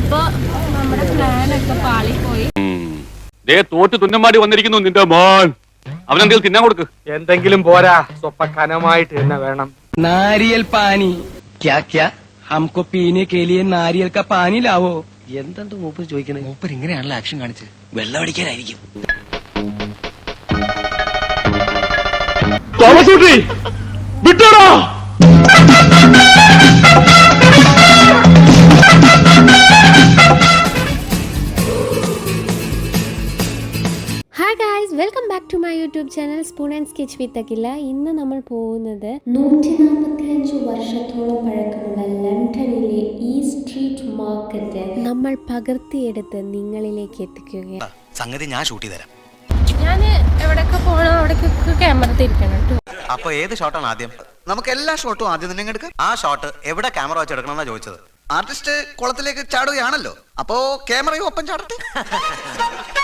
അപ്പൊ നമ്മുടെ പ്ലാനൊക്കെ പാളിപ്പോയി ദേ തോറ്റ് തുന്നമാടി വന്നിരിക്കുന്നു നിന്റെ മോൻ. അവനെന്തെങ്കിലും തിന്നാൻ കൊടുക്ക്. എന്തെങ്കിലും പോരാ. സ്വപ്പ കനമായിട്ട് തന്നെ വേണം. നാരിയൽ പാനി. ക്യാ ക്യാ. ഹംകോ പീനെ കേലിയെ നാരിയൽ കാ പാനി ലാവോ? എന്തെന്ത് മൂപ്പർ ചോദിക്കുന്നത് മൂപ്പർ ഇങ്ങനെയാണല്ലോ ആക്ഷൻ കാണിച്ചത്. വെള്ളം അടിക്കാനായിരിക്കും. Thomasootty വിട്ടോടാ. YouTube channel spoon and sketch with Akhila ഇന്ന് നമ്മൾ പോകുന്നത് നൂറ്റി നാൽപ്പത്തി അഞ്ച് വർഷത്തോളം പഴക്കമുള്ള ലണ്ടനിലെ ഈ സ്ട്രീറ്റ് മാർക്കറ്റ്. നമ്മൾ പകർത്തിയെടുത്ത് നിങ്ങളിലേക്ക് എത്തിക്കുകയാണ്. സംഗതി ഞാൻ ഷൂട്ട് ചെയ്തു തരാം. ഞാൻ എവിടെയൊക്കെ പോകണം അവിടേക്കൊക്കെ ക്യാമറ തിരിക്കണം കേട്ടോ. അപ്പൊ ഏത് ഷോട്ടാണ് ആദ്യം? നമുക്ക് എല്ലാ ഷോട്ടും ആദ്യം തന്നെ എടുക്കാം. ആ ഷോട്ട് എവിടെ ക്യാമറ വെച്ച് എടുക്കണമെന്നാ ചോദിച്ചത്? ആർട്ടിസ്റ്റ് കുളത്തിലേക്ക് ചാടുകയാണല്ലോ. അപ്പോ ക്യാമറയും ഒപ്പം ചാടട്ടെ?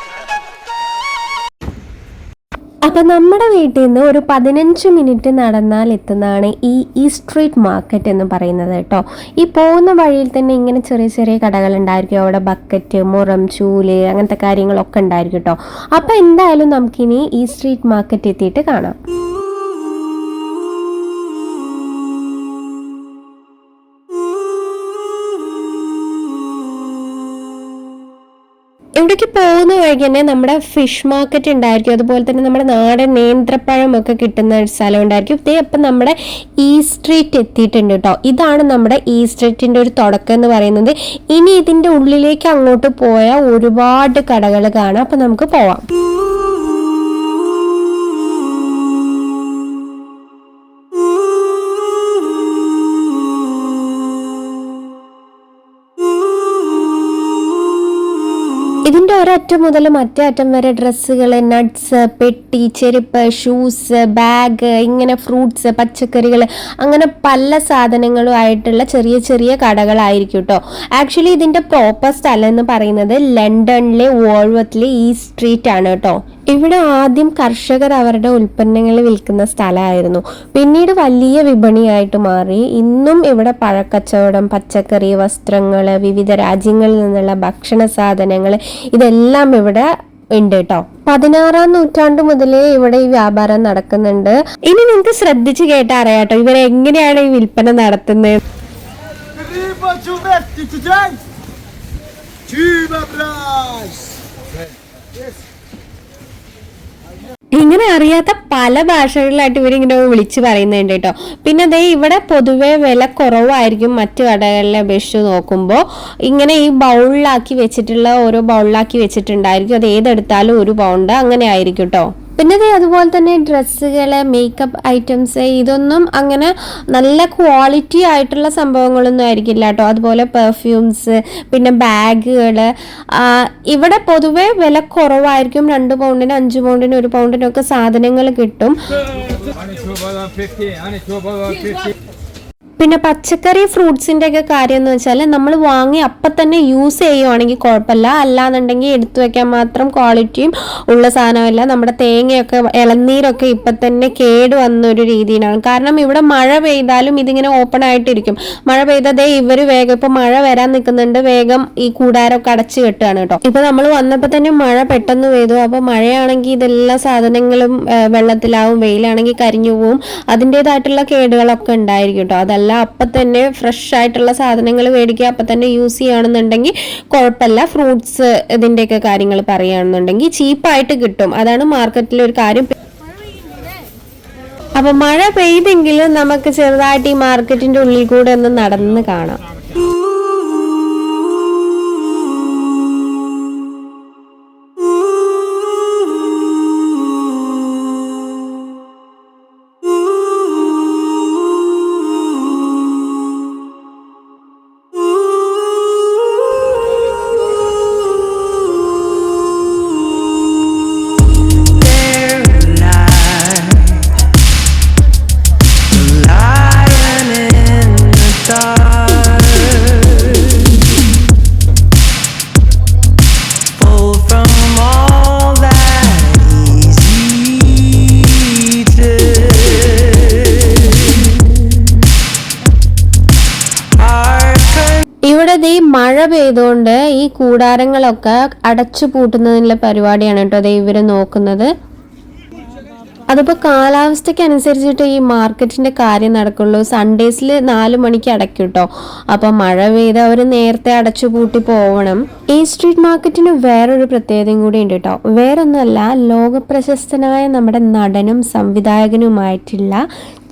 അപ്പൊ നമ്മുടെ വീട്ടിൽ നിന്ന് ഒരു പതിനഞ്ച് മിനിറ്റ് നടന്നാൽ എത്തുന്നതാണ് ഈ ഈ സ്ട്രീറ്റ് മാർക്കറ്റ് എന്ന് പറയുന്നത് കേട്ടോ. ഈ പോകുന്ന വഴിയിൽ തന്നെ ഇങ്ങനെ ചെറിയ ചെറിയ കടകൾ ഉണ്ടായിരിക്കും. അവിടെ ബക്കറ്റ് മുറം ചൂൽ അങ്ങനത്തെ കാര്യങ്ങളൊക്കെ ഉണ്ടായിരിക്കും കേട്ടോ. അപ്പൊ എന്തായാലും നമുക്കിനി ഈ സ്ട്രീറ്റ് മാർക്കറ്റ് എത്തിയിട്ട് കാണാം. ഇവിടേക്ക് പോകുന്ന വഴി തന്നെ നമ്മുടെ ഫിഷ് മാർക്കറ്റ് ഉണ്ടായിരിക്കും. അതുപോലെ തന്നെ നമ്മുടെ നാടൻ നേന്ത്രപ്പഴം ഒക്കെ കിട്ടുന്ന ഒരു സ്ഥലം ഉണ്ടായിരിക്കും. ഇതേ അപ്പം നമ്മുടെ ഈ സ്ട്രീറ്റ് എത്തിയിട്ടുണ്ട് കേട്ടോ. ഇതാണ് നമ്മുടെ ഈ സ്ട്രീറ്റിന്റെ ഒരു തുടക്കം എന്ന് പറയുന്നത്. ഇനി ഇതിന്റെ ഉള്ളിലേക്ക് അങ്ങോട്ട് പോയാൽ ഒരുപാട് കടകൾ കാണാം. അപ്പം നമുക്ക് പോവാം. ഒരറ്റം മുതൽ മറ്റേ അറ്റം വരെ ഡ്രസ്സുകൾ നട്ട്സ് പെട്ടി ചെരുപ്പ് ഷൂസ് ബാഗ് ഇങ്ങനെ ഫ്രൂട്ട്സ് പച്ചക്കറികൾ അങ്ങനെ പല സാധനങ്ങളും ആയിട്ടുള്ള ചെറിയ ചെറിയ കടകളായിരിക്കും കേട്ടോ ആക്ച്വലി ഇതിന്റെ പ്രോപ്പർ സ്ഥലം എന്ന് പറയുന്നത് ലണ്ടനിലെ വോൾവത്തിലെ ഈ സ്ട്രീറ്റ് ആണ് കേട്ടോ ഇവിടെ ആദ്യം കർഷകർ അവരുടെ ഉൽപ്പന്നങ്ങൾ വിൽക്കുന്ന സ്ഥലമായിരുന്നു. പിന്നീട് വലിയ വിപണിയായിട്ട് മാറി. ഇന്നും ഇവിടെ പഴക്കച്ചവടം പച്ചക്കറി വസ്ത്രങ്ങൾ വിവിധ രാജ്യങ്ങളിൽ നിന്നുള്ള ഭക്ഷണ സാധനങ്ങൾ ഇതെല്ലാം ഇവിടെ ഉണ്ട് കേട്ടോ. പതിനാറാം നൂറ്റാണ്ട് മുതലേ ഇവിടെ ഈ വ്യാപാരം നടക്കുന്നുണ്ട്. ഇനി നിങ്ങൾക്ക് ശ്രദ്ധിച്ചു കേട്ടാ അറിയാട്ടോ ഇവർ എങ്ങനെയാണ് ഈ വിൽപ്പന നടത്തുന്നത്? ഇങ്ങനെ അറിയാത്ത പല ഭാഷകളിലായിട്ട് ഇവരിങ്ങനെ വിളിച്ച് പറയുന്നുണ്ട് കേട്ടോ. പിന്നെ അതേ ഇവിടെ പൊതുവെ വില കുറവായിരിക്കും മറ്റു കടകളിലെ അപേക്ഷിച്ച് നോക്കുമ്പോൾ ഇങ്ങനെ ഈ ബൗളിലാക്കി വെച്ചിട്ടുള്ള ഓരോ ബൗളിലാക്കി വെച്ചിട്ടുണ്ടായിരിക്കും. അത് ഏതെടുത്താലും ഒരു പൗണ്ട് അങ്ങനെ ആയിരിക്കും കേട്ടോ. പിന്നെ അതുപോലെ തന്നെ ഡ്രസ്സുകൾ മേക്കപ്പ് ഐറ്റംസ് ഇതൊന്നും അങ്ങനെ നല്ല ക്വാളിറ്റി ആയിട്ടുള്ള സംഭവങ്ങളൊന്നും ആയിരിക്കില്ല കേട്ടോ അതുപോലെ പെർഫ്യൂംസ് പിന്നെ ബാഗുകൾ ഇവിടെ പൊതുവെ വില കുറവായിരിക്കും രണ്ട് പൗണ്ടിന് അഞ്ച് പൗണ്ടിന് ഒരു പൗണ്ടിനൊക്കെ സാധനങ്ങൾ കിട്ടും പിന്നെ പച്ചക്കറി ഫ്രൂട്ട്സിന്റെ ഒക്കെ കാര്യം എന്ന് വെച്ചാൽ നമ്മൾ വാങ്ങി അപ്പം തന്നെ യൂസ് ചെയ്യുവാണെങ്കിൽ കുഴപ്പമില്ല അല്ലാന്നുണ്ടെങ്കിൽ എടുത്തു വെക്കാൻ മാത്രം ക്വാളിറ്റിയും ഉള്ള സാധനമല്ല. നമ്മുടെ തേങ്ങയൊക്കെ ഇളനീരൊക്കെ ഇപ്പം തന്നെ കേട് വന്നൊരു രീതിയിലാണ്. കാരണം ഇവിടെ മഴ പെയ്താലും ഇതിങ്ങനെ ഓപ്പൺ ആയിട്ടിരിക്കും. മഴ പെയ്തതേ ഇവർ വേഗം ഇപ്പം മഴ വരാൻ നിൽക്കുന്നുണ്ട് വേഗം ഈ കൂടാരമൊക്കെ അടച്ചു കെട്ടുകയാണ് കേട്ടോ. ഇപ്പം നമ്മൾ വന്നപ്പോൾ തന്നെ മഴ പെട്ടെന്ന് പെയ്തു. അപ്പോൾ മഴയാണെങ്കിൽ ഇതെല്ലാ സാധനങ്ങളും വെള്ളത്തിലാവും വെയിലാണെങ്കിൽ കരിഞ്ഞു പോവും. അതിന്റേതായിട്ടുള്ള കേടുകളൊക്കെ ഉണ്ടായിരിക്കും കേട്ടോ. അതല്ല അപ്പം തന്നെ ഫ്രഷ് ആയിട്ടുള്ള സാധനങ്ങൾ മേടിക്കുക അപ്പം തന്നെ യൂസ് ചെയ്യുകയാണെന്നുണ്ടെങ്കിൽ കുഴപ്പമില്ല. ഫ്രൂട്ട്സ് ഇതിന്റെയൊക്കെ കാര്യങ്ങൾ പറയുകയാണെന്നുണ്ടെങ്കിൽ ചീപ്പായിട്ട് കിട്ടും. അതാണ് മാർക്കറ്റിലെ ഒരു കാര്യം. അപ്പം മഴ പെയ്തെങ്കിലും നമുക്ക് ചെറുതായിട്ട് ഈ മാർക്കറ്റിന്റെ ഉള്ളിൽ കൂടെ ഒന്ന് നടന്ന് കാണാം. പെയ്തുകൊണ്ട് ഈ കൂടാരങ്ങളൊക്കെ അടച്ചു പൂട്ടുന്നതിനുള്ള പരിപാടിയാണ് കേട്ടോ അത് ഇവർ നോക്കുന്നത്. അതിപ്പോൾ കാലാവസ്ഥയ്ക്ക് അനുസരിച്ചിട്ട് ഈ മാർക്കറ്റിന്റെ കാര്യം നടക്കുള്ളൂ. സൺഡേസിൽ നാല് മണിക്ക് അടയ്ക്കും കേട്ടോ. അപ്പോൾ മഴ പെയ്ത് അവർ നേരത്തെ അടച്ചു പൂട്ടി പോവണം. ഈ സ്ട്രീറ്റ് മാർക്കറ്റിന് വേറൊരു പ്രത്യേകതയും കൂടി ഉണ്ട് കേട്ടോ വേറൊന്നുമല്ല ലോകപ്രശസ്തനായ നമ്മുടെ നടനും സംവിധായകനുമായിട്ടുള്ള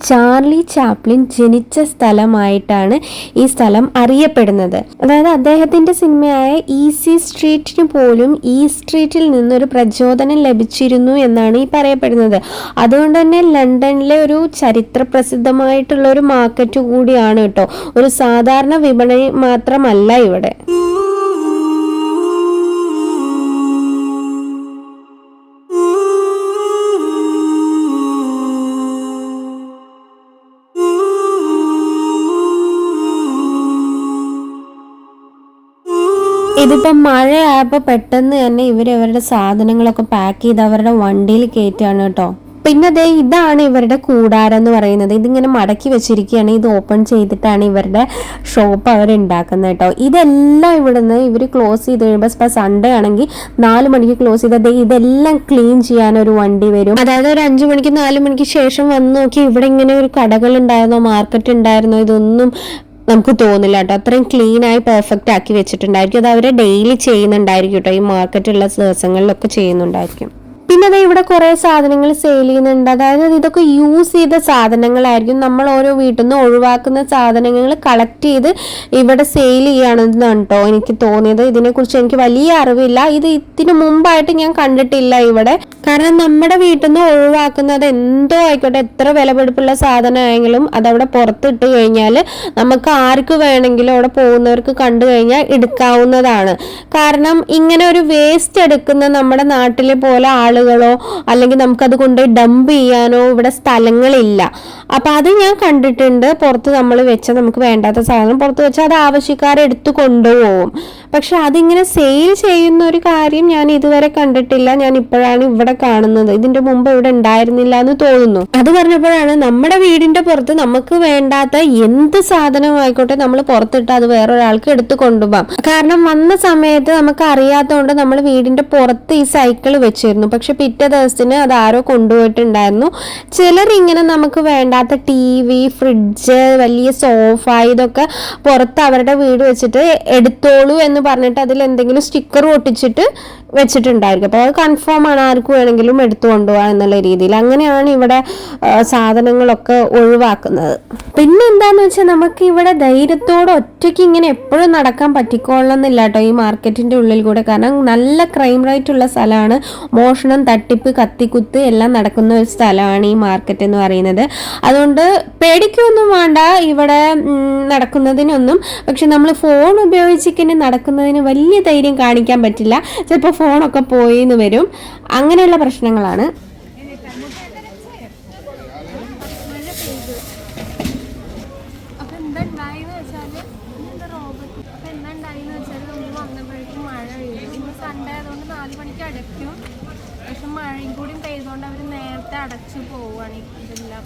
ചാർലി ചാപ്ലിൻ ജനിച്ച സ്ഥലമായിട്ടാണ് ഈ സ്ഥലം അറിയപ്പെടുന്നത്. അതായത് അദ്ദേഹത്തിന്റെ സിനിമയായ ഈസി സ്ട്രീറ്റിന് പോലും ഈ സ്ട്രീറ്റിൽ നിന്നൊരു പ്രചോദനം ലഭിച്ചിരുന്നു എന്നാണ് ഈ പറയപ്പെടുന്നത്. അതുകൊണ്ട് തന്നെ ലണ്ടനിലെ ഒരു ചരിത്ര പ്രസിദ്ധമായിട്ടുള്ള ഒരു മാർക്കറ്റ് കൂടിയാണ് കേട്ടോ ഒരു സാധാരണ വിപണി മാത്രമല്ല ഇവിടെ. ഇതിപ്പം മഴയായപ്പോൾ പെട്ടെന്ന് തന്നെ ഇവർ ഇവരുടെ സാധനങ്ങളൊക്കെ പാക്ക് ചെയ്ത് അവരുടെ വണ്ടിയിൽ കയറ്റുകയാണ് കേട്ടോ. പിന്നെ ദേ ഇതാണ് ഇവരുടെ കൂടാരം എന്ന് പറയുന്നത്. ഇതിങ്ങനെ മടക്കി വെച്ചിരിക്കുകയാണ്. ഇത് ഓപ്പൺ ചെയ്തിട്ടാണ് ഇവരുടെ ഷോപ്പ് അവർ ഉണ്ടാക്കുന്നത് കേട്ടോ. ഇതെല്ലാം ഇവിടുന്ന് ഇവർ ക്ലോസ് ചെയ്ത് കഴിയുമ്പോൾ ഇപ്പം സൺഡേ ആണെങ്കിൽ നാല് മണിക്ക് ക്ലോസ് ചെയ്ത് ഇതെല്ലാം ക്ലീൻ ചെയ്യാൻ ഒരു വണ്ടി വരും. അതായത് ഒരു അഞ്ച് മണിക്ക് നാല് മണിക്ക് ശേഷം വന്ന് നോക്കി ഇവിടെ ഇങ്ങനെ ഒരു കടകൾ ഉണ്ടായിരുന്നോ? മാർക്കറ്റ് ഉണ്ടായിരുന്നോ? ഇതൊന്നും നമുക്ക് തോന്നില്ല കേട്ടോ. അത്രയും ക്ലീൻ ആയി പെർഫെക്റ്റ് ആക്കി വെച്ചിട്ടുണ്ടായിരിക്കും. അത് അവർ ഡെയിലി ചെയ്യുന്നുണ്ടായിരിക്കും കേട്ടോ. ഈ മാർക്കറ്റുള്ള ദിവസങ്ങളിലൊക്കെ ചെയ്യുന്നുണ്ടായിരിക്കും. പിന്നെ അതെ ഇവിടെ കുറേ സാധനങ്ങൾ സെയിൽ ചെയ്യുന്നുണ്ട്. അതായത് ഇതൊക്കെ യൂസ് ചെയ്ത സാധനങ്ങളായിരിക്കും. നമ്മൾ ഓരോ വീട്ടിൽ നിന്ന് ഒഴിവാക്കുന്ന സാധനങ്ങൾ കളക്ട് ചെയ്ത് ഇവിടെ സെയിൽ ചെയ്യണമെന്നാണ് കേട്ടോ എനിക്ക് തോന്നിയത്. ഇതിനെക്കുറിച്ച് എനിക്ക് വലിയ അറിവില്ല. ഇത് ഇതിന് മുമ്പായിട്ട് ഞാൻ കണ്ടിട്ടില്ല ഇവിടെ. കാരണം നമ്മുടെ വീട്ടിൽ നിന്ന് ഒഴിവാക്കുന്നത് എന്തോ ആയിക്കോട്ടെ എത്ര വിലപിടിപ്പുള്ള സാധനമായെങ്കിലും അതവിടെ പുറത്തിട്ട് കഴിഞ്ഞാൽ നമുക്ക് ആർക്ക് വേണമെങ്കിലും അവിടെ പോകുന്നവർക്ക് കണ്ടു കഴിഞ്ഞാൽ എടുക്കാവുന്നതാണ്. കാരണം ഇങ്ങനെ ഒരു വേസ്റ്റ് എടുക്കുന്ന നമ്മുടെ നാട്ടിലെ പോലെ ആളുകളോ അല്ലെങ്കിൽ നമുക്കത് കൊണ്ട് ഡംപ് ചെയ്യാനോ ഇവിടെ സ്ഥലങ്ങളില്ല. അപ്പം അത് ഞാൻ കണ്ടിട്ടുണ്ട്. പുറത്ത് നമ്മൾ വെച്ച നമുക്ക് വേണ്ടാത്ത സാധനം പുറത്ത് വെച്ചാൽ അത് ആവശ്യക്കാരെടുത്ത് കൊണ്ടുപോകും. പക്ഷെ അതിങ്ങനെ സെയിൽ ചെയ്യുന്ന ഒരു കാര്യം ഞാൻ ഇതുവരെ കണ്ടിട്ടില്ല. ഞാൻ ഇപ്പോഴാണ് ഇവിടെ കാണുന്നത്. ഇതിന്റെ മുമ്പ് ഇവിടെ ഉണ്ടായിരുന്നില്ല എന്ന് തോന്നുന്നു. അത് പറഞ്ഞപ്പോഴാണ് നമ്മുടെ വീടിന്റെ പുറത്ത് നമുക്ക് വേണ്ടാത്ത എന്ത് സാധനമായിക്കോട്ടെ നമ്മൾ പുറത്തിട്ട് അത് വേറൊരാൾക്ക് എടുത്തു കൊണ്ടുപോകാം. കാരണം വന്ന സമയത്ത് നമുക്ക് അറിയാത്തതുകൊണ്ട് നമ്മൾ വീടിന്റെ പുറത്ത് ഈ സൈക്കിൾ വെച്ചിരുന്നു. പക്ഷെ പിറ്റേ ദിവസത്തിന് അത് ആരോ കൊണ്ടുപോയിട്ടുണ്ടായിരുന്നു. ചിലർ ഇങ്ങനെ നമുക്ക് വേണ്ടാത്ത ടി വി ഫ്രിഡ്ജ് വലിയ സോഫ ഇതൊക്കെ പുറത്ത് അവരുടെ വീട് വെച്ചിട്ട് എടുത്തോളൂ എന്ന് പറഞ്ഞിട്ട് അതിൽ എന്തെങ്കിലും സ്റ്റിക്കർ ഒട്ടിച്ചിട്ട് വെച്ചിട്ടുണ്ടായിരിക്കും. അപ്പോൾ അത് കൺഫേം ആണ് ആർക്ക് വേണമെങ്കിലും എടുത്തു കൊണ്ടുപോകാം എന്നുള്ള രീതിയിൽ. അങ്ങനെയാണ് ഇവിടെ സാധനങ്ങളൊക്കെ ഒഴിവാക്കുന്നത്. പിന്നെ എന്താന്ന് വെച്ചാൽ നമുക്ക് ഇവിടെ ധൈര്യത്തോടെ ഒറ്റയ്ക്ക് ഇങ്ങനെ എപ്പോഴും നടക്കാൻ പറ്റിക്കൊള്ളുന്നില്ല കേട്ടോ ഈ മാർക്കറ്റിന്റെ ഉള്ളിൽ കൂടെ. കാരണം നല്ല ക്രൈം റേറ്റ് ഉള്ള സ്ഥലമാണ്. മോഷണം തട്ടിപ്പ് കത്തിക്കുത്ത് എല്ലാം നടക്കുന്ന ഒരു സ്ഥലമാണ് ഈ മാർക്കറ്റ് എന്ന് പറയുന്നത്. അതുകൊണ്ട് പേടിക്കൊന്നും വേണ്ട ഇവിടെ നടക്കുന്നതിനൊന്നും. പക്ഷെ നമ്മൾ ഫോൺ ഉപയോഗിച്ചിങ്ങനെ നടക്കുന്നതിന് വലിയ ധൈര്യം കാണിക്കാൻ പറ്റില്ല. ചിലപ്പോൾ ഫോണൊക്കെ പോയി എന്ന് വരും. അങ്ങനെയുള്ള പ്രശ്നങ്ങളാണ്. മഴയും നേരത്തെ അടച്ചു ഇതെല്ലാം.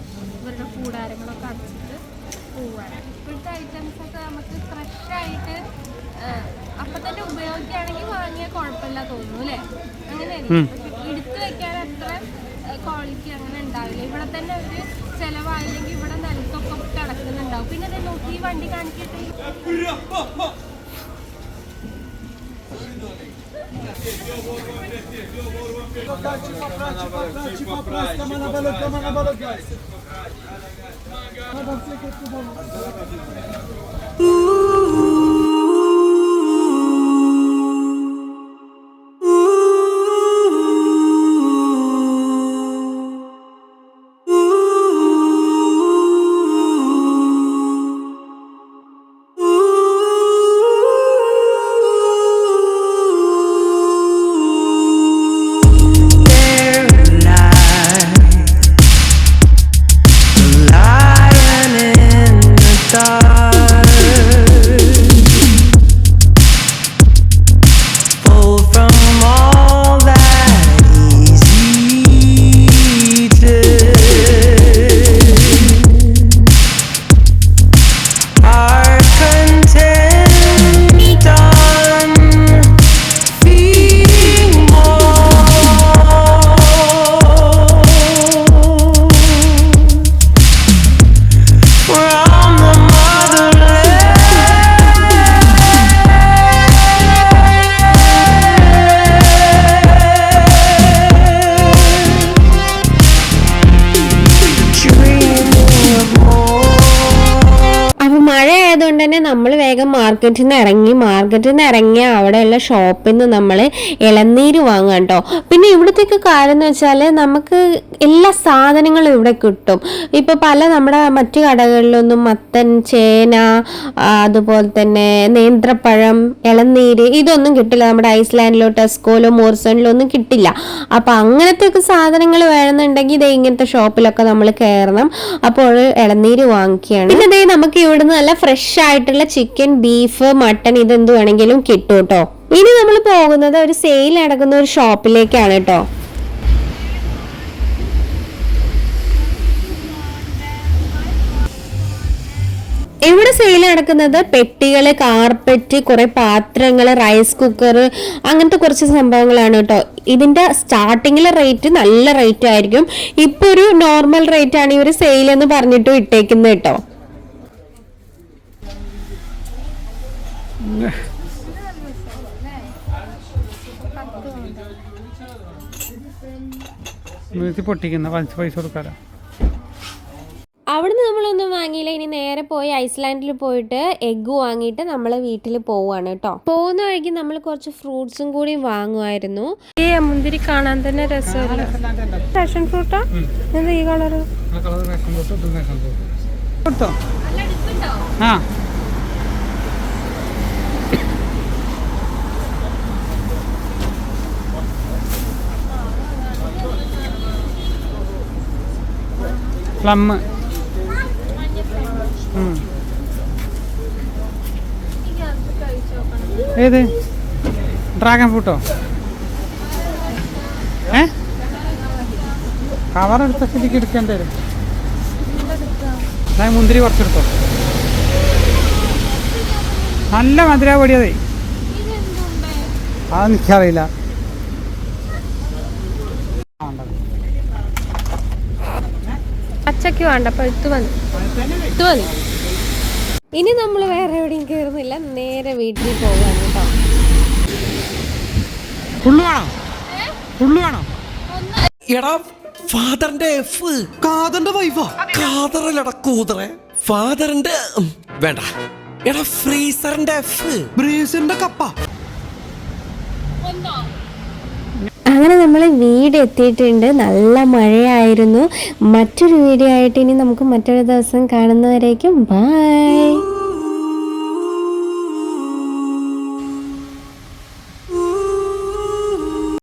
കൂടാരങ്ങളൊക്കെ അടച്ചിട്ട് പോവുകയാണ് ഇപ്പോഴത്തെ ഐറ്റംസ് ഒക്കെ നമുക്ക് ഫ്രഷ് ആയിട്ട് അപ്പൊ തന്നെ ഉപയോഗിക്കുകയാണെങ്കിൽ വാങ്ങിയാൽ കുഴപ്പമില്ല തോന്നുന്നു അല്ലേ? പക്ഷെ എടുത്തു വെക്കാൻ അത്ര ക്വാളിറ്റി അങ്ങനെ ഉണ്ടാവില്ല. ഇവിടെ തന്നെ അവർ ചെലവായില്ലെങ്കിൽ ഇവിടെ നിലത്തൊക്കെ കിടക്കുന്നുണ്ടാവും. പിന്നെ അത് നോക്കി ഈ വണ്ടി കാണിക്കട്ടെ? Lying മാർക്കറ്റിൽ നിന്ന് ഇറങ്ങി മാർക്കറ്റിൽ നിന്ന് ഇറങ്ങിയ അവിടെയുള്ള ഷോപ്പിൽ നിന്ന് നമ്മൾ ഇളനീര് വാങ്ങാം കേട്ടോ പിന്നെ ഇവിടത്തേക്ക് കാര്യം എന്ന് വെച്ചാൽ നമുക്ക് എല്ലാ സാധനങ്ങളും ഇവിടെ കിട്ടും. ഇപ്പോൾ പല നമ്മുടെ മറ്റു കടകളിലൊന്നും മത്തൻ ചേന അതുപോലെ തന്നെ നേന്ത്രപ്പഴം ഇളനീര് ഇതൊന്നും കിട്ടില്ല. നമ്മുടെ ഐസ്ലാൻഡിലോ ടെസ്കോയിലോ മോർസണിലോ ഒന്നും കിട്ടില്ല. അപ്പം അങ്ങനത്തെ ഒക്കെ സാധനങ്ങൾ വേണമെന്നുണ്ടെങ്കിൽ ഇതേ ഇങ്ങനത്തെ ഷോപ്പിലൊക്കെ നമ്മൾ കയറണം അപ്പോൾ ഇളനീര് വാങ്ങിക്കുകയാണ്. പിന്നെ ഇതേ നമുക്ക് ഇവിടുന്ന് നല്ല ഫ്രഷ് ആയിട്ടുള്ള ചിക്കൻ ബീഫ് മട്ടൺ ഇതെന്ത് വേണമെങ്കിലും കിട്ടും കേട്ടോ ഇനി നമ്മൾ പോകുന്നത് ഒരു സെയിൽ നടക്കുന്ന ഒരു ഷോപ്പിലേക്കാണ് കേട്ടോ ഇവിടെ സെയിൽ നടക്കുന്നത് പെട്ടികൾ കാർപ്പറ്റ് കുറെ പാത്രങ്ങൾ റൈസ് കുക്കർ അങ്ങനത്തെ കുറച്ച് സംഭവങ്ങളാണ് കേട്ടോ ഇതിന്റെ സ്റ്റാർട്ടിങ്ങിലെ റേറ്റ് നല്ല റേറ്റ് ആയിരിക്കും. ഇപ്പൊ ഒരു നോർമൽ റേറ്റ് ആണ് ഇവർ സെയിൽ എന്ന് പറഞ്ഞിട്ട് ഇട്ടേക്കുന്നത് കേട്ടോ വീട്ടിൽ പൊട്ടിക്കുന്ന പൈസ പൈസ കൊടുക്കാലോ. അവിടുന്ന് നമ്മളൊന്നും വാങ്ങിയില്ല. ഇനി നേരെ പോയി ഐസ്ലാൻഡിൽ പോയിട്ട് എഗ്ഗ് വാങ്ങിയിട്ട് നമ്മൾ വീട്ടിൽ പോവാണ് കേട്ടോ പോകുന്ന വഴിക്ക് നമ്മൾ കുറച്ച് ഫ്രൂട്ട്സും കൂടി വാങ്ങുമായിരുന്നു. ഈ മുന്തിരി കാണാൻ തന്നെ രസമല്ല പാഷൻ ഫ്രൂട്ടാ എന്താ ഈ കളറ് കൊടുത്തോ? ആ. പ്ലം. ഏത്? ഡ്രാഗൺ ഫ്രൂട്ടോ? ഏ? കവർ എടുത്ത സ്ഥിതിക്ക് എടുക്കേണ്ടി വരും. ഞാൻ മുന്തിരി കുറച്ചെടുത്തോ. നല്ല മധുര പൊടിയതേ അത് എനിക്കറിയില്ല ആ, ഉണ്ടത്. പച്ചക്ക് വേണ്ട പഴുത്ത് മതി ഇത്തു മതി ഇനി നമ്മൾ വേറെ എവിടെയും കയറുന്നില്ല നേരെ വീട്ടിൽ പോവാണ് കേട്ടോ. എടാ ഫാദറിന്റെ എഫ് കാതറിന്റെ വൈഫാ? കാതറല്ലടാ കൂതറെ. ഫാദറിന്റെ വേണ്ട. എടാ ഫ്രീസറിന്റെ എഫ് ബ്രീസിന്റെ കപ്പ. അങ്ങനെ നമ്മൾ വീട് എത്തിയിട്ടുണ്ട് നല്ല മഴയായിരുന്നു. മറ്റൊരു വീഡിയോ ആയിട്ട് ഇനി നമുക്ക് മറ്റൊരു ദിവസം കാണുന്നവരേക്കും ബൈ.